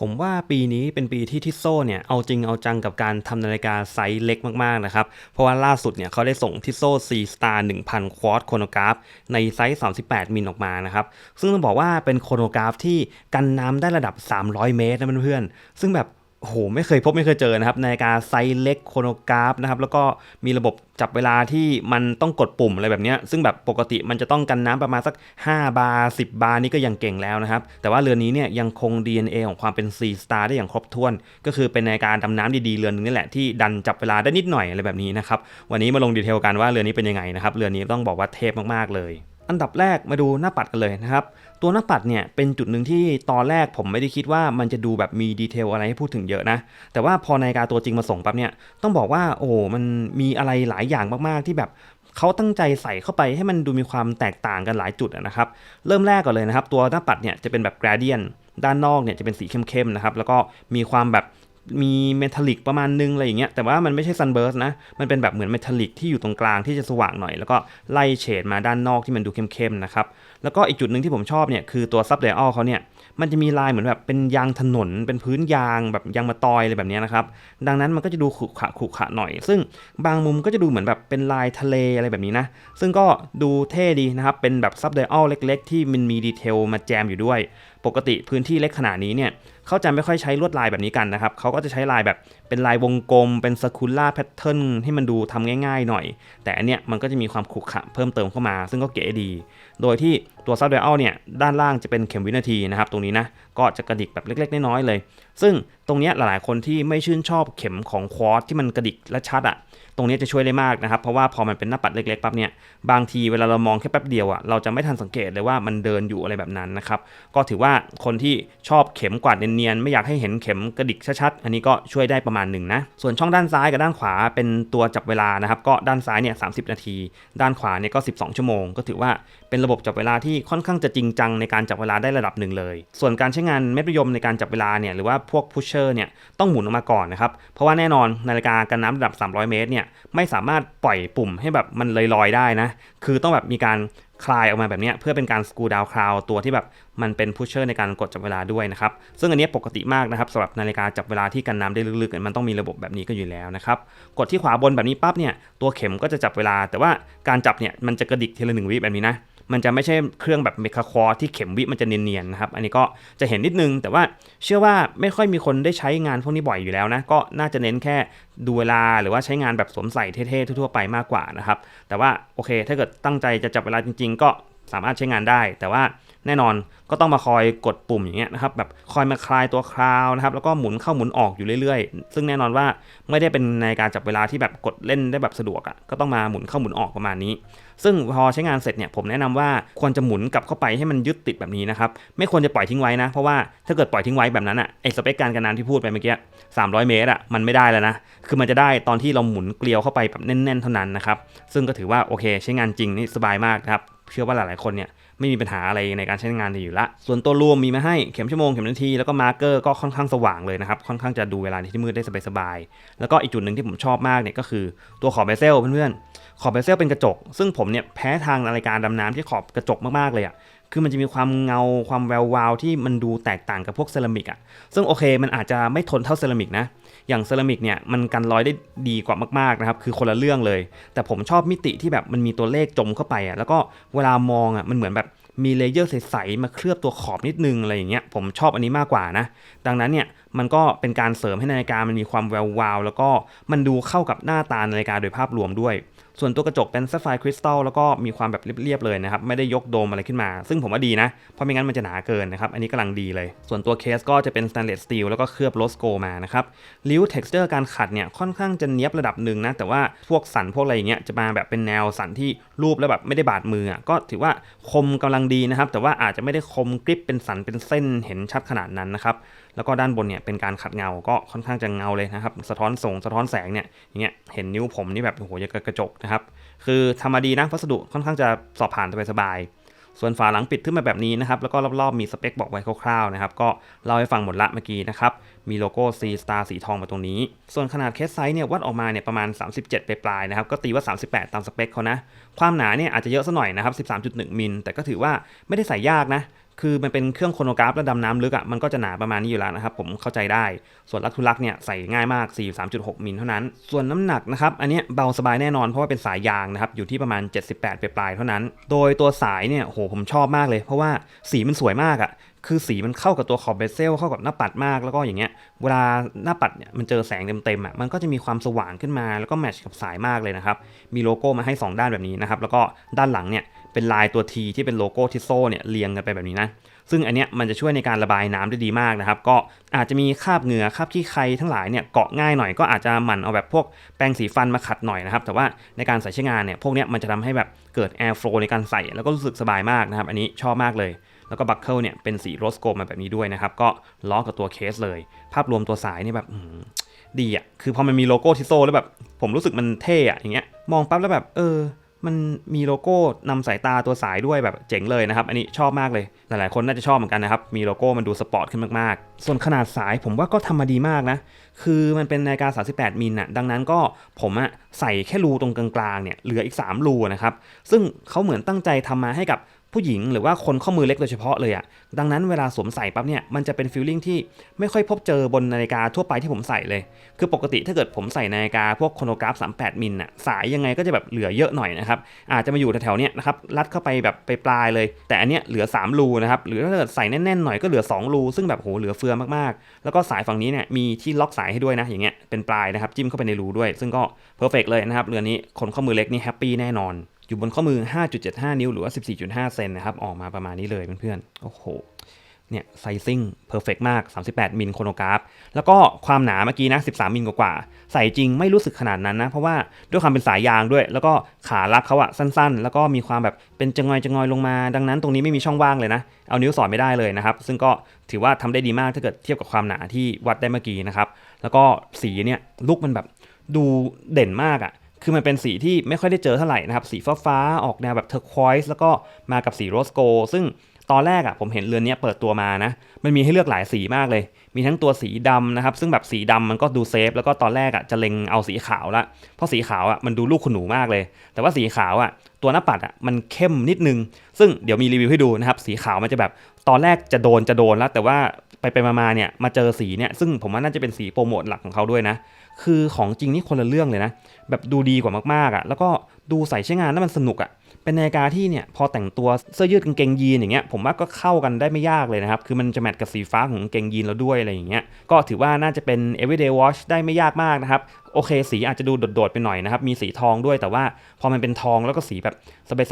ผมว่าปีนี้เป็นปีที่ทิโซเนี่ยเอาจริงเอาจังกับการทำนาฬิกาไซส์เล็กมากๆนะครับ เพราะว่าล่าสุดเนี่ยเขาได้ส่งทิโซ C Star 1000 ควอตโคโนกราฟ ในไซส์ 38 มิลออกมานะครับ ซึ่งต้องบอกว่าเป็นโคโนกราฟที่กันน้ำได้ระดับ 300 เมตรนะเพื่อนๆซึ่งแบบ โหไม่เคยพบไม่เคยเจอนะครับนาฬิกาไซส์เล็กโครโนกราฟนะครับแล้วก็มีระบบจับเวลาที่มันต้องกดปุ่มอะไรแบบนี้ซึ่งแบบปกติมันจะต้องกันน้ำประมาณสัก 5 บาร์10 บาร์นี่ก็ยังเก่งแล้วนะครับ แต่ว่าเรือนนี้เนี่ยยังคง DNA ของความเป็น C Star ได้อย่างครบถ้วน ก็คือเป็นนาฬิกาดำน้ำดีๆเรือนนึงนี่แหละที่ดันจับเวลาได้นิดหน่อยอะไรแบบนี้นะครับวันนี้มาลงดีเทลกันว่าเรือนนี้เป็นยังไงนะครับเรือนนี้ต้องบอกว่าเทพมากๆเลย อันดับแรกมาดูหน้าปัดกันเลยนะครับ ตัวหน้าปัดเนี่ยเป็นจุดหนึ่งที่ตอนแรกผมไม่ได้คิดว่ามันจะดูแบบมีดีเทลอะไรให้พูดถึงเยอะนะ แต่ว่าพอนาฬิกาตัวจริงมาส่งปั๊บเนี่ยต้องบอกว่าโอ้มันมีอะไรหลายอย่างมากๆที่แบบเขาตั้งใจใส่เข้าไปให้มันดูมีความแตกต่างกันหลายจุดนะครับ เริ่มแรกก่อนเลยนะครับ ตัวหน้าปัดเนี่ยจะเป็นแบบ gradient ด้านนอกเนี่ยจะเป็นสีเข้มๆนะครับแล้วก็มีความแบบ มีเมทัลลิกประมาณนึงอะไรอย่างเงี้ยแต่ว่ามันไม่ใช่ซันเบิร์สนะ มันเป็นแบบเหมือนเมทัลลิกที่อยู่ตรงกลางที่จะสว่างหน่อย แล้วก็ไล่เฉดมาด้านนอกที่มันดูเข้มๆนะครับแล้วก็อีกจุดหนึ่งที่ผมชอบเนี่ยคือตัวซับเดอลเขาเนี่ย มันจะมีลายเหมือนแบบเป็นยางถนน เป็นพื้นยางแบบยางมาตอยอะไรแบบนี้นะครับ ดังนั้นมันก็จะดูขรุขระขรุขระหน่อย ซึ่งบางมุมก็จะดูเหมือนแบบเป็นลายทะเลอะไรแบบนี้นะ ซึ่งก็ดูเท่ดีนะครับ เป็นแบบซับเดอลเล็ก ๆ ที่มันมีดีเทลมาแจมอยู่ด้วย ปกติพื้นที่เล็กขนาดนี้เนี่ยเขาจะไม่ค่อยใช้ลวดลายแบบนี้กันนะครับ เขาก็จะใช้ลายแบบเป็นลายวงกลม เป็นสคูล่าแพทเทิร์นให้มันดูทำง่าย ๆ หน่อย แต่อันเนี้ยมันก็จะมีความขรุขระเพิ่มเติมเข้ามา ซึ่งก็เก๋ดี โดยที่ ตัวซับเดอลเนี่ยด้านล่างจะเป็นเข็มวินาทีนะครับตรงนี้นะก็จะกระดิกแบบเล็กๆน้อยๆเลย ซึ่งตรงนี้ยหลายๆคนที่ไม่ชื่นชอบเข็มของควอตที่มันกระดิกและชัดอะ่ะตรงนี้จะช่วยได้มากนะครับ เพราะว่าพอมันเป็นหน้าปัดเล็กๆปั๊บเนี่ยบางทีเวลาเรามองแค่แป๊บเดียวอะ่ะเราจะไม่ทันสังเกตเลยว่ามันเดินอยู่อะไรแบบนั้นนะครับ ก็ถือว่าคนที่ชอบเข็มกวาดเนียนๆไม่อยากให้เห็นเข็มกระดิกชัดๆอันนี้ก็ช่วยได้ประมาณหนึ่งนะส่วนช่องด้านซ้ายกับด้านขวาเป็นตัวจับเวลานะครับ ก็ด้านซ้ายเนี่ยสานาที ด้านขวาเนี่ยก็ 12 ชั่วโมง ก็ถือว่าเป็นระบบจับเวลาที่ค่อนข้างจะจริงจังในการจับเวลาได้ระดับหนึ่งเลย ส่วนการใช้งานเม็ดมะยมในการจับเวลาเนี่ยหรือว่าพวกพุชเชอร์เนี่ยต้องหมุนออกมาก่อนนะครับ เพราะว่าแน่นอนนาฬิกากันน้ำระดับ 300 เมตรเนี่ยไม่สามารถปล่อยปุ่มให้แบบมันลอยๆได้นะ คือต้องแบบมีการคลายออกมาแบบนี้เพื่อเป็นการสกูดาวคลาวตัวที่แบบมันเป็นพุชเชอร์ในการกดจับเวลาด้วยนะครับ ซึ่งอันนี้ปกติมากนะครับสำหรับนาฬิกาจับเวลาที่กันน้ำได้ลึกๆมันต้องมีระบบแบบนี้ก็อยู่แล้วนะครับกดที่ขวาบนแบบนี้ปั๊บเนี่ยตัวเข็มก็จะจับเวลา แต่ว่าการจับเนี่ยมันจะกระดิกทีละหนึ่งวิแบบนี้นะ มันจะไม่ใช่เครื่องแบบเมคาคอร์ที่เข็มวิมันจะเนียนๆนะครับ อันนี้ก็จะเห็นนิดนึง แต่ว่าเชื่อว่าไม่ค่อยมีคนได้ใช้งานพวกนี้บ่อยอยู่แล้วนะ ก็น่าจะเน้นแค่ดูเวลาหรือว่าใช้งานแบบสวมใส่เท่ๆทั่วๆไปมากกว่านะครับ แต่ว่าโอเค ถ้าเกิดตั้งใจจะจับเวลาจริง ๆ ก็สามารถใช้งานได้ แต่ว่า แน่นอนก็ต้องมาคอยกดปุ่มอย่างเงี้ยนะครับแบบคอยมาคลายตัวคราวนะครับแล้วก็หมุนเข้าหมุนออกอยู่เรื่อยๆ ซึ่งแน่นอนว่าไม่ได้เป็นในการจับเวลาที่แบบกดเล่นได้แบบสะดวกอะ่ะก็ต้องมาหมุนเข้าหมุนออกประมาณนี้ ซึ่งพอใช้งานเสร็จเนี่ยผมแนะนำว่าควรจะหมุนกลับเข้าไปให้มันยึดติดแบบนี้นะครับไม่ควรจะปล่อยทิ้งไว้นะ เพราะว่าถ้าเกิดปล่อยทิ้งไว้แบบนั้นอะ่ะไอสเปคการกันน้ำที่พูดไปเมื่อกี้300 เมตรอะ่ะมันไม่ได้แล้วนะคือมันจะได้ตอนที่เราหมุนเกลียวเข้าไปแบบแน่น ๆ เท่านั้นนะครับซึ่งก็ถือว่าโอเค ใช้งานจริงนี่สบายมากครับเชื่อว่าหลายๆคนเนี่ย ไม่มีปัญหาอะไรในการใช้งานอยู่ละ ส่วนตัวรวมมีมาให้เข็มชั่วโมงเข็มนาทีแล้วก็มาร์กเกอร์ก็ค่อนข้างสว่างเลยนะครับ ค่อนข้างจะดูเวลาในที่มืดได้สบายๆแล้วก็อีกจุดหนึ่งที่ผมชอบมากเนี่ยก็คือตัวขอบเบเซลเพื่อนๆขอบเบเซลเป็นกระจก ซึ่งผมเนี่ยแพ้ทางนาฬิกาดำน้ำที่ขอบกระจกมากๆเลยอะ่ะ คือมันจะมีความเงาความแวววาวที่มันดูแตกต่างกับพวกเซรามิกอะ ซึ่งโอเคมันอาจจะไม่ทนเท่าเซรามิกนะ อย่างเซรามิกเนี่ยมันกันรอยได้ดีกว่ามากๆนะครับ คือคนละเรื่องเลย แต่ผมชอบมิติที่แบบมันมีตัวเลขจมเข้าไปอะ แล้วก็เวลามองอะมันเหมือนแบบมีเลเยอร์ใสๆมาเคลือบตัวขอบนิดนึงอะไรอย่างเงี้ย ผมชอบอันนี้มากกว่านะ ดังนั้นเนี่ยมันก็เป็นการเสริมให้นาฬิกามันมีความแวววาว แล้วก็มันดูเข้ากับหน้าตานาฬิกาโดยภาพรวมด้วย ส่วนตัวกระจกเป็นแซฟไฟคริสตัลแล้วก็มีความแบบเรียบๆเลยนะครับ ไม่ได้ยกโดมอะไรขึ้นมา ซึ่งผมว่าดีนะ เพราะไม่งั้นมันจะหนาเกินนะครับ อันนี้กำลังดีเลย ส่วนตัวเคสก็จะเป็นสแตนเลสสตีลแล้วก็เคลือบโลสโกมานะครับริ้วเท็กซ์เจอร์การขัดเนี่ยค่อนข้างจะเนียบระดับหนึ่งนะ แต่ว่าพวกสันพวกอะไรอย่างเงี้ยจะมาแบบเป็นแนวสันที่รูปแล้วแบบไม่ได้บาดมือก็ถือว่าคมกำลังดีนะครับแต่ว่าอาจจะไม่ได้คมกริบเป็นสันเป็นเส้นเห็นชัดขนาดนั้นนะครับ แล้วก็ด้านบนเนี่ยเป็นการขัดเงาก็ค่อนข้างจะเงาเลยนะครับ สะท้อนส่งสะท้อนแสงเนี่ยอย่างเงี้ยเห็นนิ้วผมนี่แบบโอ้โหยังกระจกนะครับ คือทำมาดีนะวัสดุค่อนข้างจะสอบผ่านสบายๆส่วนฝาหลังปิดขึ้นมาแบบนี้นะครับ แล้วก็รอบๆมีสเปคบอกไว้คร่าวๆนะครับ ก็เล่าให้ฟังหมดละเมื่อกี้นะครับ มีโลโก้ C Star สีทองมาตรงนี้ ส่วนขนาดเคสไซส์เนี่ยวัดออกมาเนี่ยประมาณ 37ปลายๆนะครับ ก็ตีว่า 38 ตามสเปคเขานะ ความหนาเนี่ยอาจจะเยอะซะหน่อยนะครับ 13.1 มิล แต่ก็ถือว่าไม่ได้ใส่ยากนะ คือมันเป็นเครื่องโครโนกราฟและดำน้ำลึกอะ่ะมันก็จะหนาประมาณนี้อยู่แล้วนะครับผมเข้าใจได้ ส่วนลักทุลักเนี่ยใส่ง่ายมาก 43.6 มิลเท่านั้น ส่วนน้ำหนักนะครับอันนี้เบาสบายแน่นอนเพราะว่าเป็นสายยางนะครับอยู่ที่ประมาณ 78ปลายๆเท่านั้น โดยตัวสายเนี่ยโหผมชอบมากเลย เพราะว่าสีมันสวยมากอะ่ะคือสีมันเข้ากับตัวขอบเบสเซลเข้ากับหน้าปัดมากแล้วก็อย่างเงี้ยเวลาหน้าปัดเนี่ยมันเจอแสงเต็มๆอะมันก็จะมีความสว่างขึ้นมาแล้วก็แมทช์กับสายมากเลยนะครับมีโลโก้มาให้ 2 ด้านแบบนี้นะครับแล้วก็ด้านหลังเนี่ย เป็นลายตัว T ที่เป็นโลโก้ทิโซเนี่ยเรียงกันไปแบบนี้นะซึ่งอันเนี้ยมันจะช่วยในการระบายน้ำได้ดีมากนะครับ ก็อาจจะมีคราบเหงื่อคราบขี้ใครทั้งหลายเนี่ยเกาะง่ายหน่อยก็อาจจะหมั่นเอาแบบพวกแปรงสีฟันมาขัดหน่อยนะครับ แต่ว่าในการใส่ใช้งานเนี่ยพวกเนี้ยมันจะทำให้แบบเกิดแอร์ฟลูในการใส่แล้วก็รู้สึกสบายมากนะครับ อันนี้ชอบมากเลย แล้วก็บัคเกิลเนี่ยเป็นสีโรสโกลมาแบบนี้ด้วยนะครับ ก็ล้อกับตัวเคสเลย ภาพรวมตัวสายนี่แบบดีอะคือพอมันมีโลโก้ทิโซแล้วแบบผมรู้สึกมันเท่อะอย่างเงี้ยมองปั๊บแล้วแบบเออ มันมีโลโก้นำสายตาตัวสายด้วยแบบเจ๋งเลยนะครับ อันนี้ชอบมากเลย หลายๆ คนน่าจะชอบเหมือนกันนะครับ มีโลโก้มันดูสปอร์ตขึ้นมากๆ ส่วนขนาดสายผมว่าก็ทำมาดีมากนะ คือมันเป็นนาฬิกา 38 มิลน่ะดังนั้นก็ผมอะใส่แค่รูตรงกลางๆเนี่ยเหลืออีก 3 รูนะครับ ซึ่งเขาเหมือนตั้งใจทำมาให้กับ ผู้หญิงหรือว่าคนข้อมือเล็กโดยเฉพาะเลยอะดังนั้นเวลาสวมใส่ปั๊บเนี่ยมันจะเป็นฟีลลิ่งที่ไม่ค่อยพบเจอบนนาฬิกาทั่วไปที่ผมใส่เลย คือปกติถ้าเกิดผมใส่นาฬิกาพวกโครโนกราฟ 38 มิลน่ะสายยังไงก็จะแบบเหลือเยอะหน่อยนะครับอาจจะมาอยู่แถวๆเนี้ยนะครับรัดเข้าไปแบบไปปลายเลย แต่อันเนี้ยเหลือ 3 รูนะครับหรือถ้าเกิดใส่แน่นๆหน่อยก็เหลือ 2 รู ซึ่งแบบโหเหลือเฟือมากๆ แล้วก็สายฝั่งนี้เนี่ยมีที่ล็อกสายให้ด้วยนะอย่างเงี้ยเป็นปลายนะครับจิ้มเข้าไปในรูด้วย ซึ่งก็เพอร์เฟกเลยนะครับเรือนนี้คนข้อมือเล็กนี่แฮปปี้แน่นอน อยู่บนข้อมือ 5.75 นิ้วหรือว่า 14.5 เซนนะครับ ออกมาประมาณนี้เลยเพื่อนๆ โอ้โห เนี่ยไซซิ่งเพอร์เฟกมาก 38 มิลโครโนกราฟ แล้วก็ความหนาเมื่อกี้นะ 13 มิลกว่าๆ ใส่จริงไม่รู้สึกขนาดนั้นนะ เพราะว่าด้วยความเป็นสายยางด้วย แล้วก็ขาลักเขาอะสั้นๆ แล้วก็มีความแบบเป็นจงอยจงอยลงมา ดังนั้นตรงนี้ไม่มีช่องว่างเลยนะ เอานิ้วสอดไม่ได้เลยนะครับ ซึ่งก็ถือว่าทำได้ดีมากถ้าเกิดเทียบกับความหนาที่วัดได้เมื่อกี้นะครับ แล้วก็สีเนี่ยลุกมันแบบดูเด่นมากอะ คือมันเป็นสีที่ไม่ค่อยได้เจอเท่าไหร่นะครับ สีฟ้าฟ้าออกแนวแบบเทอร์ควอยส์แล้วก็มากับสีโรสโกลซึ่งตอนแรกอะ่ะผมเห็นเรือนนี้เปิดตัวมานะ มันมีให้เลือกหลายสีมากเลย มีทั้งตัวสีดำนะครับ ซึ่งแบบสีดำมันก็ดูเซฟ แล้วก็ตอนแรกอะ่ะจะเล็งเอาสีขาวละ เพราะสีขาวอะ่ะมันดูลูกคุณหนูมากเลย แต่ว่าสีขาวอะ่ะตัวหน้าปัดอะ่ะมันเข้มนิดนึง ซึ่งเดี๋ยวมีรีวิวให้ดูนะครับ สีขาวมันจะแบบ ตอนแรกจะโดนจะโดนแล้ว แต่ว่าไปไปมาเนี่ยมาเจอสีเนี่ยซึ่งผมว่าน่าจะเป็นสีโปรโมทหลักของเขาด้วยนะ คือของจริงนี่คนละเรื่องเลยนะ แบบดูดีกว่ามากๆอะ่ะ แล้วก็ดูใส่ใช้งานแล้วมันสนุกอะ่ะเป็นนาฬิกาที่เนี่ยพอแต่งตัวเสื้อยืดกางเกงยีนอย่างเงี้ยผมว่าก็เข้ากันได้ไม่ยากเลยนะครับ คือมันจะแมทกับสีฟ้าของกางเกงยีนเราด้วยอะไรอย่างเงี้ยก็ถือว่าน่าจะเป็น everyday watch ได้ไม่ยากมากนะครับ โอเค สีอาจจะดูโดดๆไปหน่อยนะครับ มีสีทองด้วยแต่ว่าพอมันเป็นทองแล้วก็สีแบบ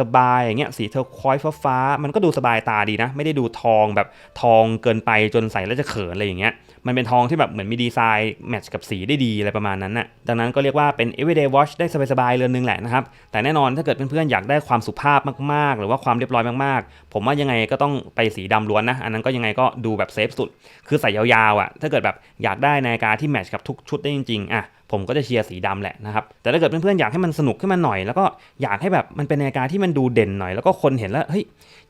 สบายๆอย่างเงี้ยสีเทอร์ควอยส์ฟ้ามันก็ดูสบายตาดีนะ ไม่ได้ดูทองแบบทองเกินไปจนใส่แล้วจะเขินอะไรอย่างเงี้ยมันเป็นทองที่แบบเหมือนมีดีไซน์แมทช์กับสีได้ดีอะไรประมาณนั้นน่ะดังนั้นก็เรียกว่าเป็น everyday watch ได้สบายๆเรือนนึงแหละนะครับแต่แน่นอนถ้าเกิดเพื่อนๆอยากได้ความสุภาพมากๆ หรือว่าความเรียบร้อยมากๆ ผมว่ายังไงก็ต้องไปสีดำล้วนนะอันนั้นก็ยังไงก็ดูแบบเซฟสุด คือใส่ยาวๆอะถ้าเกิดแบบอยากได้นาฬิกาที่แมทช์กับทุกชุดได้จริงๆอะ ผมก็จะเชียร์สีดำแหละนะครับแต่ถ้าเกิดเพื่อนๆอยากให้มันสนุกขึ้นมาหน่อย แล้วก็อยากให้แบบมันเป็นนาฬิกาที่มันดูเด่นหน่อย แล้วก็คนเห็นแล้วเฮ้ย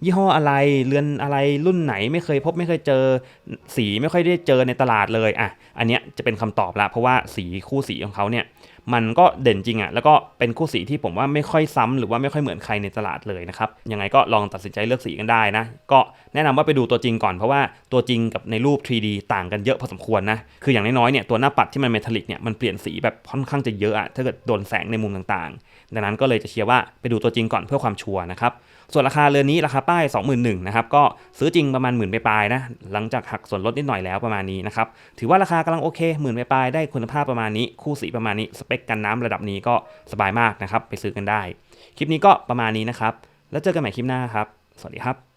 ยี่ห้ออะไรเรือนอะไรรุ่นไหนไม่เคยพบไม่เคยเจอ สีไม่ค่อยได้เจอในตลาดเลยอะอันเนี้ยจะเป็นคำตอบละเพราะว่าสีคู่สีของเขาเนี่ย มันก็เด่นจริงอะ่ะแล้วก็เป็นคู่สีที่ผมว่าไม่ค่อยซ้ำหรือว่าไม่ค่อยเหมือนใครในตลาดเลยนะครับยังไงก็ลองตัดสินใจเลือกสีกันได้นะก็แนะนำว่าไปดูตัวจริงก่อนเพราะว่าตัวจริงกับในรูป 3D ต่างกันเยอะพอสมควรนะคืออย่างน้อยๆเนี่ยตัวหน้าปัดที่มันเมทัลลิกเนี่ยมันเปลี่ยนสีแบบค่อนข้างจะเยอะอะถ้าเกิดโดนแสงในมุมต่างๆ ดังนั้นก็เลยจะเชียร์ว่าไปดูตัวจริงก่อนเพื่อความชัวร์นะครับ ส่วนราคาเรือนนี้ราคาป้าย 21,000นะครับก็ซื้อจริงประมาณหมื่นปลายนะหลังจากหักส่วนลดนิดหน่อยแล้วประมาณนี้นะครับถือว่าราคากำลังโอเคหมื่นปลายได้คุณภาพประมาณนี้ คู่สีประมาณนี้สเปคกันน้ำระดับนี้ก็สบายมากนะครับไปซื้อกันได้ คลิปนี้ก็ประมาณนี้นะครับแล้วเจอกันใหม่คลิปหน้าครับ สวัสดีครับ